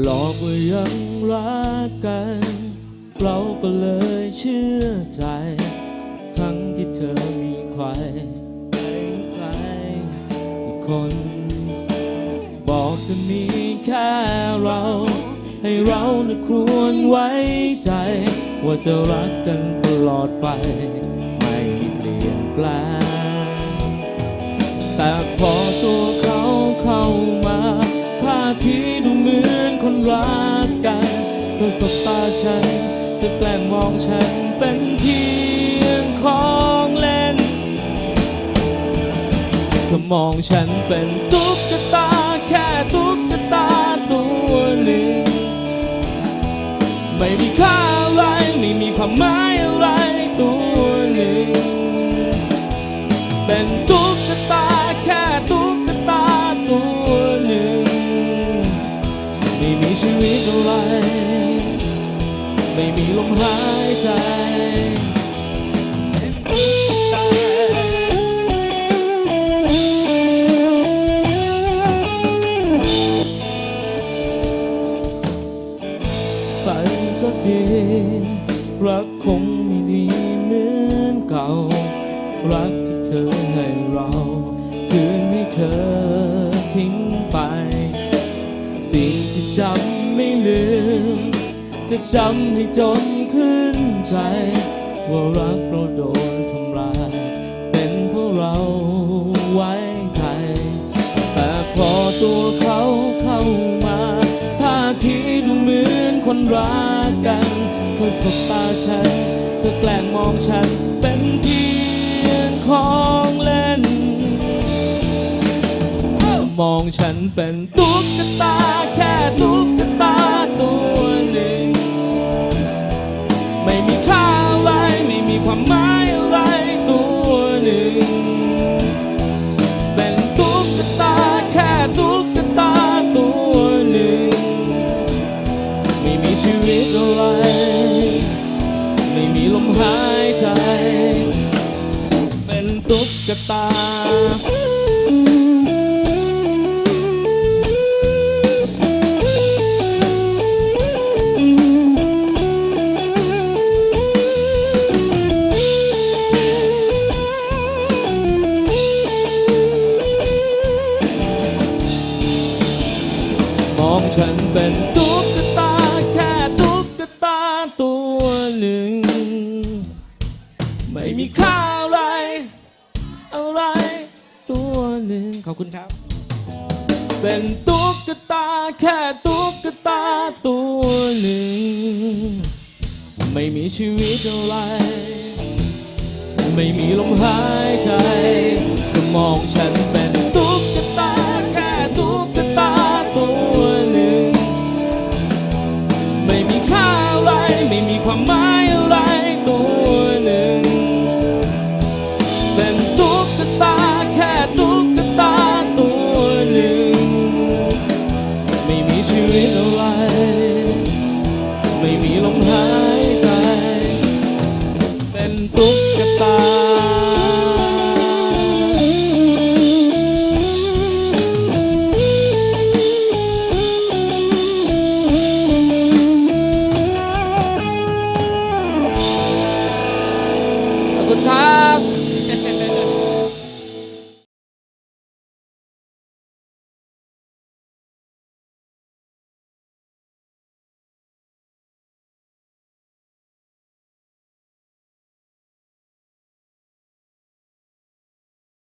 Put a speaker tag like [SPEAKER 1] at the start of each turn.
[SPEAKER 1] หลอกว่ายังรักกัน เราก็เลยเชื่อใจ ทั้งที่เธอมีใครในใจอีกคน บอกจะมีแค่เรา ให้เรานะควรไว้ใจ ว่าจะรักกันตลอดไป ไม่เปลี่ยนแปลงแต่พอ สบตาฉัน จะแกล้งมองฉันเป็นเพียงของเล่น จะมองฉันเป็นตุ๊กตา ไม่มีชีวิตอะไร ไม่มีลมหายใจไปก็ดีรักคงไม่ดีเหมือนเก่า รักที่เธอให้เรา คืนให้เธอทิ้งไป สิ่งที่จำไม่ลืม จะจำให้จนขึ้นใจ ว่ารักเราโดนทำลาย เป็นเพราะเราไว้ใจแต่พอตัวเขาเข้ามาท่าทีดูเหมือนคนรักกันเธอสบตาฉัน เธอแกล้งมองฉันเป็นเมองฉันเป็นตุ๊กตาแค่ตุ๊กตาตัวหนึ่ง ไม่มีค่าอะไรไม่มีความหมายอะไรตัวหนึ่ง เป็นตุ๊กตาแค่ตุ๊กตาตัวหนึ่ง ไม่มีชีวิตอะไร ไม่มีลมหายใจ เป็นตุ๊กตา องฉันเป็นตุ๊กตาแค่ตุ๊กตาตัวหนึ่ง ไม่มีค่าอะไร อะไร ตัวหนึ่งขอบคุณครับ เป็นตุ๊กตาแค่ตุ๊กตาตัวหนึ่ง ไม่มีชีวิตอะไร ไม่มีลมหายใจ เป็น